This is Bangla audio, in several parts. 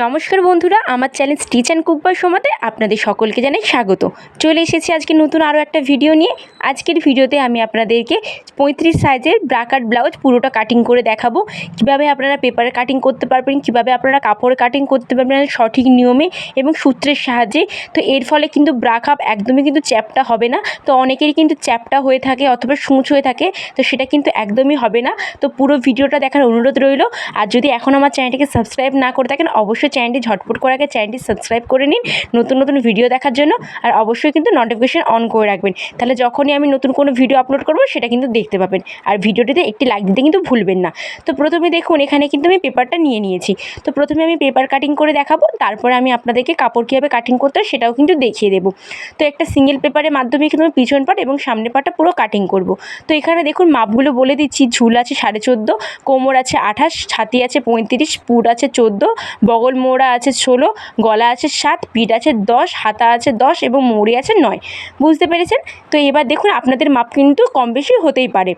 নমস্কার বন্ধুরা, আমার channel Stitch and Cook by সোমাতে আপনাদের সকলকে জানাই স্বাগত। চলে এসেছি আজকে নতুন আরও একটা ভিডিও নিয়ে। আজকের ভিডিওতে আমি আপনাদেরকে পঁয়ত্রিশ সাইজের ব্রাকাট ব্লাউজ পুরোটা কাটিং করে দেখাবো। কীভাবে আপনারা পেপারে কাটিং করতে পারবেন, কীভাবে আপনারা কাপড়ে কাটিং করতে পারবেন সঠিক নিয়মে এবং সূত্রের সাহায্যে। তো এর ফলে কিন্তু ব্রাকাপ একদমই কিন্তু চ্যাপটা হবে না। তো অনেকেরই কিন্তু চ্যাপটা হয়ে থাকে অথবা সূচ হয়ে থাকে, তো সেটা কিন্তু একদমই হবে না। তো পুরো ভিডিওটা দেখার অনুরোধ রইল। আর যদি এখন আমার চ্যানেলটিকে সাবস্ক্রাইব না করে থাকেন, অবশ্যই চ্যানেলটি ঝটপট করে আগে চ্যানেলটি সাবস্ক্রাইব করে নিন নতুন নতুন ভিডিও দেখার জন্য আর অবশ্যই কিন্তু নোটিফিকেশান অন করে রাখবেন। তাহলে যখনই আমি নতুন কোনো ভিডিও আপলোড করব সেটা কিন্তু দেখতে পাবেন। আর ভিডিওটিতে একটি লাইক দিতে কিন্তু ভুলবেন না। তো প্রথমে দেখুন, এখানে কিন্তু আমি পেপারটা নিয়ে নিয়েছি। তো প্রথমে আমি পেপার কাটিং করে দেখাবো, তারপরে আমি আপনাদেরকে কাপড় কীভাবে কাটিং করতে হয় সেটাও কিন্তু দেখিয়ে দেবো। তো একটা সিঙ্গেল পেপারের মাধ্যমে কিন্তু আমি পিছন পাট এবং সামনের পাটটা পুরো কাটিং করব। তো এখানে দেখুন, মাপগুলো বলে দিচ্ছি, ঝুল আছে সাড়ে চোদ্দ, কোমর আছে আঠাশ, ছাতি আছে পঁয়ত্রিশ, পুট আছে চোদ্দ, বগল মোড়া আছে ষোলো, গলা আছে সাত, পিঠ আছে দশ, হাতা আছে দশ এবং মৌরি আছে নয়। বুঝতে পেরেছেন? তো এবার দেখুন আপনাদের মাপ কিন্তু কম বেশি হতেই পারে।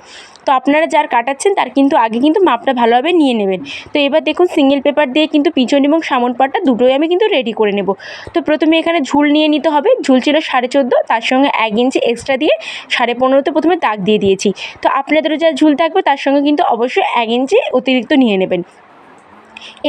তো আপনারা যার কাটাচ্ছেন তার কিন্তু আগে কিন্তু মাপটা ভালোভাবে নিয়ে নেবেন। তো এবার দেখুন সিঙ্গেল পেপার দিয়ে কিন্তু পিছন এবং সামন পাটটা দুটোই আমি কিন্তু রেডি করে নেব। তো প্রথমে এখানে ঝুল নিয়ে নিতে হবে। ঝুল ছিল সাড়ে চোদ্দ, তার সঙ্গে এক ইঞ্চি এক্সট্রা দিয়ে সাড়ে পনেরোতে প্রথমে দাগ দিয়ে দিয়েছি। তো আপনাদেরও যা ঝুল থাকবে তার সঙ্গে কিন্তু অবশ্যই এক ইঞ্চি অতিরিক্ত নিয়ে নেবেন।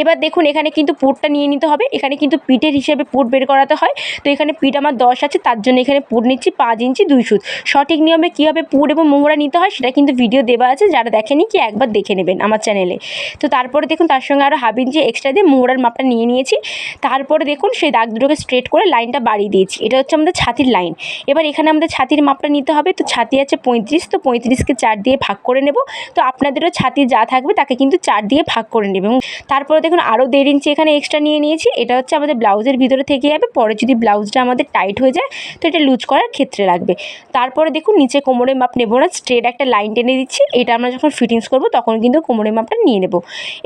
এবার দেখুন, এখানে কিন্তু পুরটা নিয়ে নিতে হবে। এখানে কিন্তু পিঠের হিসেবে পুর বের করাতে হয়। তো এখানে পিঠ আমার দশ আছে, তার জন্য এখানে পুর নিচ্ছি পাঁচ ইঞ্চি দুই সুত। সঠিক নিয়মে কীভাবে পুর এবং মোহরা নিতে হয় সেটা কিন্তু ভিডিও দেওয়া আছে, যারা দেখেনি কি একবার দেখে নেবেন আমার চ্যানেলে। তো তারপরে দেখুন, তার সঙ্গে আরও হাফ ইঞ্চি এক্সট্রা দিয়ে মোহরার মাপটা নিয়ে নিয়েছি। তারপরে দেখুন, সেই দাগ দুটোকে স্ট্রেট করে লাইনটা বাড়িয়ে দিয়েছি। এটা হচ্ছে আমাদের ছাতির লাইন এবার এখানে আমাদের ছাতির মাপটা নিতে হবে। তো ছাতি আছে পঁয়ত্রিশ, তো পঁয়ত্রিশকে চার দিয়ে ভাগ করে নেব। তো আপনাদেরও ছাতি যা থাকবে তাকে কিন্তু চার দিয়ে ভাগ করে নেবে। এবং তারপরে দেখুন আরও দেড় ইঞ্চি এখানে এক্সট্রা নিয়ে নিয়েছি। এটা হচ্ছে আমাদের ব্লাউজের ভিতরে থেকে যাবে, পরে যদি ব্লাউজটা আমাদের টাইট হয়ে যায়, তো এটা লুজ করার ক্ষেত্রে লাগবে। তারপরে দেখুন নিচে কোমরে মাপ নেব না স্ট্রেট একটা লাইন টেনে দিচ্ছি, এটা আমরা যখন ফিটিংস করব তখন কিন্তু কোমরের মাপটা নিয়ে নেব।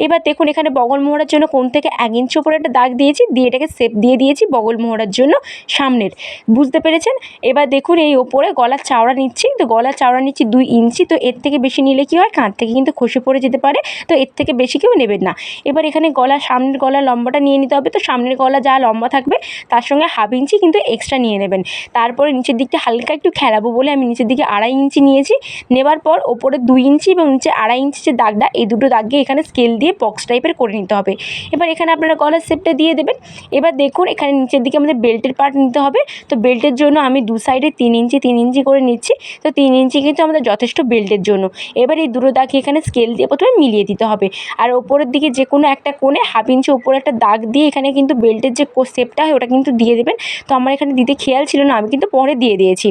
এবার দেখুন এখানে বগল মোহরার জন্য কোন থেকে এক ইঞ্চি উপরে একটা দাগ দিয়েছি, দিয়ে এটাকে সেপ দিয়ে দিয়েছি বগল মোহরার জন্য সামনের। বুঝতে পেরেছেন? এবার দেখুন এই ওপরে গলার চাওড়া নিচ্ছি, তো গলার চাওড়া নিচ্ছি দুই ইঞ্চি, তো এর থেকে বেশি নিলে কি হয়? কাঁধ থেকে কিন্তু খসে পড়ে যেতে পারে, তো এর থেকে বেশি কেউ নেবেন না। এবার এখানে গলা, সামনের গলা লম্বাটা নিয়ে নিতে হবে। তো সামনের গলা যা লম্বা থাকবে, তার সঙ্গে হাফ ইঞ্চি কিন্তু এক্সট্রা নিয়ে নেবেন। তারপরে নিচের দিকটা হালকা একটু খেলাবো বলে আমি নিচের দিকে আড়াই ইঞ্চি নিয়েছি। নেবার পর ওপরে দুই ইঞ্চি এবং নিচে আড়াই ইঞ্চি যে দাগটা, এই দুটো দাগকে এখানে স্কেল দিয়ে বক্স টাইপের করে নিতে হবে। এবার এখানে আপনারা গলার শেপটা দিয়ে দেবেন। এবার দেখুন, এখানে নিচের দিকে আমাদের বেল্টের পার্ট নিতে হবে। তো বেল্টের জন্য আমি দু সাইডে তিন ইঞ্চি তিন ইঞ্চি করে নিচ্ছি। তো তিন ইঞ্চি কিন্তু আমাদের যথেষ্ট বেল্টের জন্য। এবার এই দুটো দাগকে এখানে স্কেল দিয়ে প্রথমে মিলিয়ে দিতে হবে। আর ওপরের দিকে যে কোনো একটা কোণে হাফ ইঞ্চি উপরে একটা দাগ দিয়ে এখানে কিন্তু বেল্টের যে শেপটা হয়, ওটা কিন্তু দিয়ে দেবেন। তো আমার এখানে দিতে খেয়াল ছিল না, আমি কিন্তু পরে দিয়ে দিয়েছি।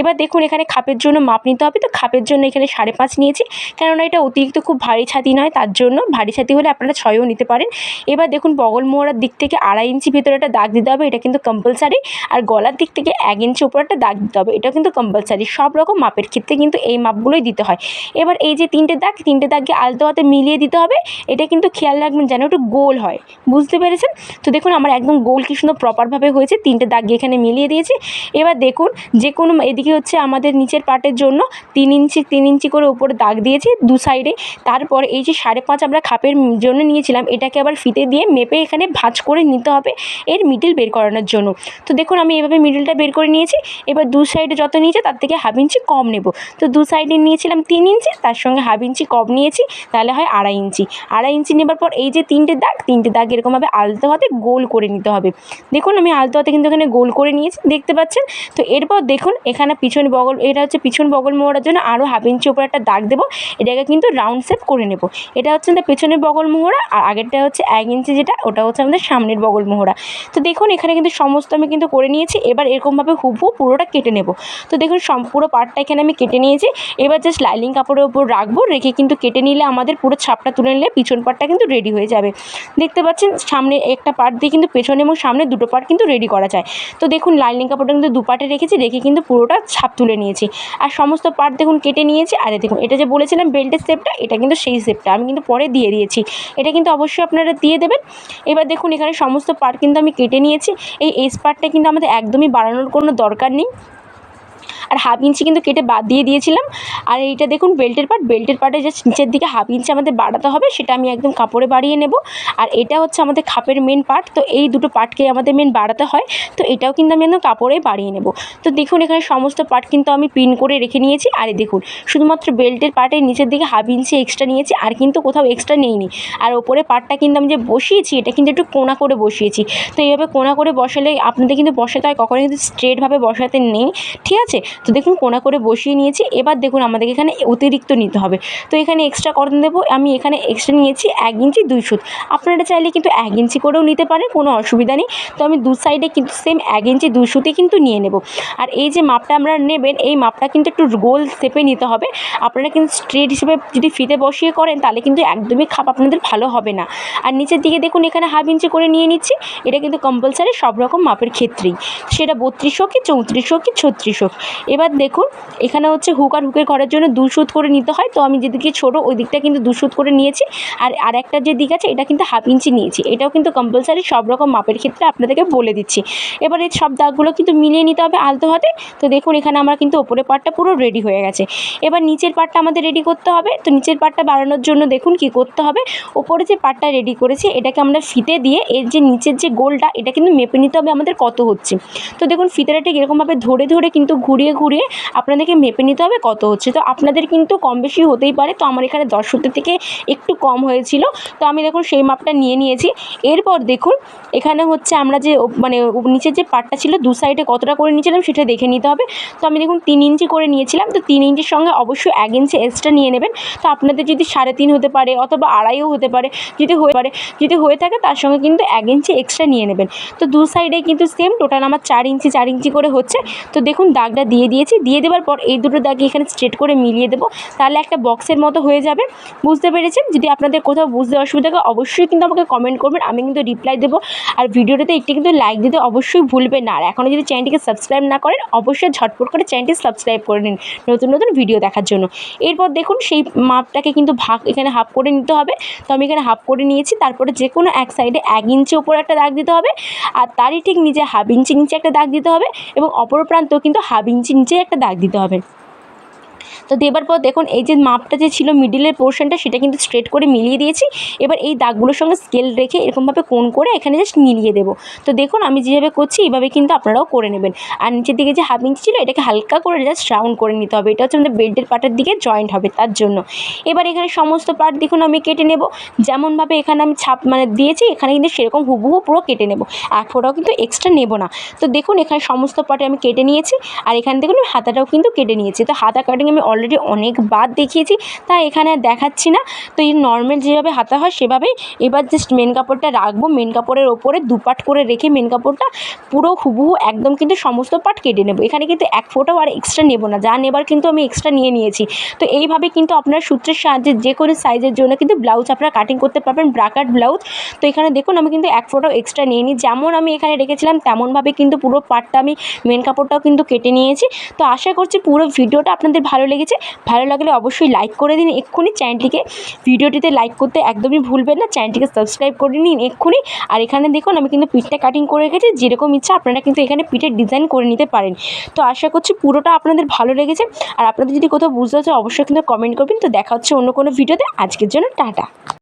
এবার দেখুন, এখানে খাপের জন্য মাপ নিতে হবে। তো খাপের জন্য এখানে সাড়ে পাঁচ নিয়েছি। কেননা এটা অতিরিক্ত খুব ভারী ছাতি নয়, তার জন্য ভারী ছাতি হলে আপনারা ছয়ও নিতে পারেন। এবার দেখুন, বগল মোড়ার দিক থেকে আড়াই ইঞ্চি ভেতরে একটা দাগ দিতে হবে। এটা কিন্তু কম্পালসারি আর গলার দিক থেকে এক ইঞ্চি উপর একটা দাগ দিতে হবে। এটা কিন্তু কম্পালসারি সব রকম মাপের ক্ষেত্রে কিন্তু এই মাপগুলোই দিতে হয়। এবার এই যে তিনটে দাগ, তিনটে দাগকে আলতো হাতে মিলিয়ে দিতে হবে। এটা কিন্তু খেয়াল রাখবেন যেন একটু গোল হয়। বুঝতে পেরেছেন? তো দেখুন, আমার একদম গোল কি সুন্দর প্রপারভাবে হয়েছে। তিনটে দাগ এখানে মিলিয়ে দিয়েছি। এবার দেখুন, যে কোনো এদিকে হচ্ছে আমাদের নিচের পাটের জন্য তিন ইঞ্চি তিন ইঞ্চি করে উপরে দাগ দিয়েছি দু সাইডে তারপর এই যে সাড়ে পাঁচ আমরা খাপের জন্য নিয়েছিলাম, এটাকে আবার ফিতে দিয়ে মেপে এখানে ভাঁজ করে নিতে হবে এর মিডিল বের করানোর জন্য। তো দেখুন, আমি এভাবে মিডিলটা বের করে নিয়েছি। এবার দু সাইডে যত নিয়েছে তার থেকে হাফ ইঞ্চি কম নেব। তো দু সাইডে নিয়েছিলাম তিন ইঞ্চি, তার সঙ্গে হাফ ইঞ্চি কম নিয়েছি, তাহলে হয় আড়াই ইঞ্চি। আড়াই ইঞ্চি নেবার পর এই যে তিনটে দাগ তিনটে দাগ এরকমভাবে আলতো হাতে গোল করে নিতে হবে। দেখুন, আমি আলতো হাতে কিন্তু এখানে গোল করে নিয়েছি, দেখতে পাচ্ছেন? তো এরপর দেখুন, এখানে পিছন বগল, এটা হচ্ছে পিছন বগল মোড়ার জন্য আরও হাফ ইঞ্চি উপরে একটা দাগ দেবো। এটাকে কিন্তু রাউন্ড শেপ করে নেব। এটা হচ্ছে আমাদের পেছনের বগল মোহরা, আর আগেরটা হচ্ছে এক ইঞ্চি যেটা, ওটা হচ্ছে আমাদের সামনের বগল মোহরা। তো দেখুন, এখানে কিন্তু সমস্ত আমি কিন্তু করে নিয়েছি, এবার এরকমভাবে হুবহু পুরোটা কেটে নেব। তো দেখুন পুরো পার্টটা এখানে আমি কেটে নিয়েছি। এবার জাস্ট লাইলিং কাপড়ের উপর রাখব, রেখে কিন্তু কেটে নিলে আমাদের পুরো ছাপটা তুলে নিলে পিছন পার্টটা কিন্তু রেডি হয়ে যাবে। দেখতে পাচ্ছেন, সামনে একটা পার্ট দিয়ে কিন্তু পেছনে এবং সামনে দুটো পার্ট কিন্তু রেডি করা যায়। তো দেখুন লাইনিং কাপড়টা কিন্তু দু পার্টে রেখেছি, রেখে কিন্তু পুরোটা ছাপ তুলে নিয়েছি। আর সমস্ত পার্ট দেখুন, কেটে নিয়েছি। আর দেখুন, এটা যে বলেছিলাম বেল্টের শেপটা এটা কিন্তু সেই শেপটা আমি কিন্তু পরে দিয়ে দিয়েছি। এটা কিন্তু অবশ্যই আপনারা দিয়ে দেবেন। এবার দেখুন, এখানে সমস্ত পার্ট কিন্তু আমি কেটে নিয়েছি। এই এস পার্টটা কিন্তু আমাদের একদমই বাড়ানোর কোনো দরকার নেই। আর হাফ ইঞ্চি কিন্তু কেটে বাদ দিয়ে দিয়েছিলাম। আর এইটা দেখুন বেল্টের পার্ট বেল্টের পার্টে জাস্ট নিচের দিকে হাফ ইঞ্চি আমাদের বাড়াতে হবে, সেটা আমি একদম কাপড়ে বাড়িয়ে নেব। আর এটা হচ্ছে আমাদের খাপের মেন পার্ট তো এই দুটো পার্টকে আমাদের মেন বাড়াতে হয়, তো এটাও কিন্তু আমি একদম কাপড়ে বাড়িয়ে নেব। তো দেখুন এখানে সমস্ত পার্ট কিন্তু আমি পিন করে রেখে নিয়েছি। আর দেখুন, শুধুমাত্র বেল্টের পার্টের নিচের দিকে হাফ ইঞ্চি এক্সট্রা নিয়েছি, আর কিন্তু কোথাও এক্সট্রা নেইনি। আর ওপরে পার্টটা কিন্তু আমি যে বসিয়েছি, এটা কিন্তু একটু কোনা করে বসিয়েছি। তো এইভাবে কোনা করে বসালে আপনাদের কিন্তু বসাতে হয়, কখনো কিন্তু স্ট্রেটভাবে বসাতে নেই, ঠিক আছে? তো দেখুন কোনা করে বসিয়ে নিয়েছি। এবার দেখুন আমাদেরকে এখানে অতিরিক্ত নিতে হবে। তো এখানে এক্সট্রা কত দেবো। আমি এখানে এক্সট্রা নিয়েছি এক ইঞ্চি দুই সুত। আপনারা চাইলে কিন্তু এক ইঞ্চি করেও নিতে পারেন, কোনো অসুবিধা নেই। তো আমি দু সাইডে কিন্তু সেম এক ইঞ্চি দুই সুতি কিন্তু নিয়ে নেব। আর এই যে মাপটা আমরা নেবেন, এই মাপটা কিন্তু একটু গোল শেপে নিতে হবে। আপনারা কিন্তু স্ট্রেট হিসেবে যদি ফিতে বসিয়ে করেন, তাহলে কিন্তু একদমই খাপ আপনাদের ভালো হবে না। আর নিচের দিকে দেখুন এখানে হাফ ইঞ্চি করে নিয়ে নিচ্ছি। এটা কিন্তু কম্পালসারি সব রকম মাপের ক্ষেত্রেই। সেটা বত্রিশ হোক কি চৌত্রিশ হোক কি ছত্রিশ হোক। এবার দেখুন, এখানে হচ্ছে হুক আর হুকের ঘরের জন্য দু সুত করে নিতে হয়। তো আমি যেদিকে ছোটো, ওই দিকটা কিন্তু দু করে নিয়েছি। আর আর একটা যে দিক আছে, এটা কিন্তু হাফ ইঞ্চি নিয়েছি। এটাও কিন্তু কম্পালসারি সব রকম মাপের ক্ষেত্রে আপনাদেরকে বলে দিচ্ছি। এবার এই সব দাগগুলো কিন্তু মিলিয়ে নিতে হবে আলতো হাতে। তো দেখুন, এখানে আমার কিন্তু ওপরের পার্টটা পুরো রেডি হয়ে গেছে। এবার নিচের পার্টটা আমাদের রেডি করতে হবে। তো নিচের পার্টটা বাড়ানোর জন্য দেখুন কি করতে হবে। ওপরে যে পার্টটা রেডি করেছি, এটাকে আমরা ফিতে দিয়ে এর যে নিচের যে গোলটা, এটা কিন্তু মেপে নিতে হবে আমাদের কত হচ্ছে। তো দেখুন, ফিতেটা ঠিক এরকমভাবে ধরে ধরে কিন্তু ঘুরিয়ে ঘুরিয়ে আপনাদেরকে মেপে নিতে হবে কত হচ্ছে। তো আপনাদের কিন্তু কম বেশি হতেই পারে। তো আমার এখানে দশ সূত্রের থেকে একটু কম হয়েছিল। তো আমি দেখুন সেই মাপটা নিয়ে নিয়েছি। এরপর দেখুন, এখানে হচ্ছে আমরা যে মানে নিচের যে পাটটা ছিল, দু সাইডে কতটা করে নিয়েছিলাম সেটা দেখে নিতে হবে। তো আমি দেখুন তিন ইঞ্চি করে নিয়েছিলাম। তো তিন ইঞ্চির সঙ্গে অবশ্যই এক ইঞ্চি এক্সট্রা নিয়ে নেবেন। তো আপনাদের যদি সাড়ে তিন হতে পারে অথবা আড়াইও হতে পারে, যদি হয়ে পারে, যদি হয়ে থাকে তার সঙ্গে কিন্তু এক ইঞ্চি এক্সট্রা নিয়ে নেবেন। তো দু সাইডে কিন্তু সেম টোটাল আমার চার ইঞ্চি চার ইঞ্চি করে হচ্ছে। তো দেখুন দাগটা দিয়ে দিয়েছি। দিয়ে দেওয়ার পর এই দুটো দাগ এখানে স্ট্রেট করে মিলিয়ে দেবো। তাহলে একটা বক্সের মতো হয়ে যাবে। বুঝতে পেরেছেন? যদি আপনাদের কোথাও বুঝতে অসুবিধা হয় অবশ্যই কিন্তু আমাকে কমেন্ট করবেন। আমি কিন্তু রিপ্লাই দেবো। আর ভিডিওটাতে একটি কিন্তু লাইক দিতে অবশ্যই ভুলবেন না। আর এখনও যদি চ্যানেলটিকে সাবস্ক্রাইব না করেন, অবশ্যই ঝটপট করে চ্যানেলটি সাবস্ক্রাইব করে নিন নতুন নতুন ভিডিও দেখার জন্য। এরপর দেখুন, সেই মাপটাকে কিন্তু ভাগ এখানে হাফ করে নিতে হবে। তো আমি এখানে হাফ করে নিয়েছি। তারপরে যে কোনো এক সাইডে এক ইঞ্চি ওপরে একটা দাগ দিতে হবে। আর তারই ঠিক নিচে হাফ ইঞ্চি নিচে একটা দাগ দিতে হবে। এবং অপর প্রান্ত কিন্তু হাফ ইঞ্চি নিচে একটা দাগ দিতে হবে। তো দেবার পর দেখুন, এই যে মাপটা যে ছিল মিডিলের পোর্শনটা সেটা কিন্তু স্ট্রেট করে মিলিয়ে দিয়েছি। এবার এই দাগগুলোর সঙ্গে স্কেল রেখে এরকমভাবে কোণ করে এখানে জাস্ট মিলিয়ে দেবো। তো দেখুন, আমি যেভাবে করছি, এইভাবে কিন্তু আপনারাও করে নেবেন। আর নিচের দিকে যে হাফ ইঞ্চি ছিল, এটাকে হালকা করে জাস্ট রাউন্ড করে নিতে হবে। এটা হচ্ছে আমাদের বেল্টের পাটের দিকে জয়েন্ট হবে তার জন্য। এবার এখানে সমস্ত পার্ট দেখুন, আমি কেটে নেব। যেমনভাবে এখানে আমি ছাপ মানে দিয়েছি, এখানে কিন্তু সেরকম হুবহু পুরো কেটে নেব। এক ফোটাও কিন্তু এক্সট্রা নেব না। তো দেখুন, এখানে সমস্ত পার্টে আমি কেটে নিয়েছি। আর এখানে দেখুন, আমি হাতাটাও কিন্তু কেটে নিয়েছি। তো হাতা কাটিং আমি অলরেডি অনেকবার দেখিয়েছি তাই এখানে দেখাচ্ছি না। তো এই নর্মাল যেভাবে হাতা হয় সেভাবেই এবার জাস্ট মেন কাপড়টা রাখব। মেন কাপড়ের ওপরে দুপাট করে রেখে মেন কাপড়টা পুরো হুবহু একদম কিন্তু সমস্ত পার্ট কেটে নেব। এখানে কিন্তু এক ফোটাও আর এক্সট্রা নেব না। যা নেবার কিন্তু আমি এক্সট্রা নিয়ে নিয়েছি। তো এইভাবে কিন্তু আপনার সূত্রের সাহায্যে যে কোনো সাইজের জন্য কিন্তু ব্লাউজ আপনারা কাটিং করতে পারবেন ব্রাকাট ব্লাউজ তো এখানে দেখুন, আমি কিন্তু এক ফোটাও এক্সট্রা নিয়ে নিই। যেমন আমি এখানে রেখেছিলাম, তেমনভাবে কিন্তু পুরো পার্টটা আমি মেন কাপড়টাও কিন্তু কেটে নিয়েছি। তো আশা করছি পুরো ভিডিওটা আপনাদের ভালো লেগেছে। ভালো লাগলে অবশ্যই লাইক করে দিন এক্ষুনি। চ্যানেলটিকে ভিডিওটিতে লাইক করতে একদমই ভুলবেন না। চ্যানেলটিকে সাবস্ক্রাইব করে নিন এক্ষুনি। আর এখানে দেখুন, আমি কিন্তু পিঠটা কাটিং করে রেখেছি। যেরকম ইচ্ছা আপনারা কিন্তু এখানে পিঠের ডিজাইন করে নিতে পারেন। তো আশা করছি পুরোটা আপনাদের ভালো লেগেছে। আর আপনাদের যদি কোথাও বুঝতে হচ্ছে, অবশ্যই কিন্তু কমেন্ট করবেন। তো দেখা হচ্ছে অন্য কোনো ভিডিওতে। আজকের জন্য টাটা।